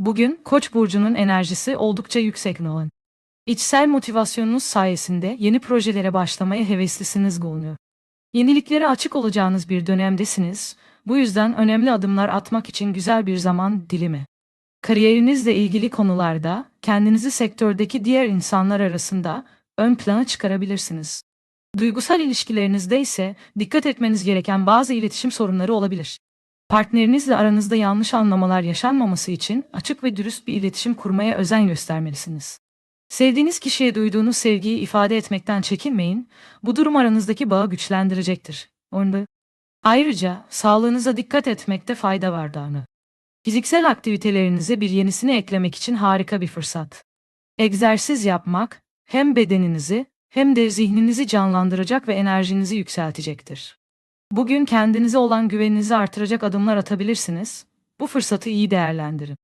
Bugün Koç burcunun enerjisi oldukça yüksek Nolan. İçsel motivasyonunuz sayesinde yeni projelere başlamaya heveslisiniz bulunuyor. Yeniliklere açık olacağınız bir dönemdesiniz. Bu yüzden önemli adımlar atmak için güzel bir zaman dilimi. Kariyerinizle ilgili konularda kendinizi sektördeki diğer insanlar arasında ön plana çıkarabilirsiniz. Duygusal ilişkilerinizde ise dikkat etmeniz gereken bazı iletişim sorunları olabilir. Partnerinizle aranızda yanlış anlamalar yaşanmaması için açık ve dürüst bir iletişim kurmaya özen göstermelisiniz. Sevdiğiniz kişiye duyduğunuz sevgiyi ifade etmekten çekinmeyin. Bu durum aranızdaki bağı güçlendirecektir. Onda. Ayrıca sağlığınıza dikkat etmekte fayda var Dağını. Fiziksel aktivitelerinize bir yenisini eklemek için harika bir fırsat. Egzersiz yapmak hem bedeninizi hem de zihninizi canlandıracak ve enerjinizi yükseltecektir. Bugün kendinize olan güveninizi artıracak adımlar atabilirsiniz. Bu fırsatı iyi değerlendirin.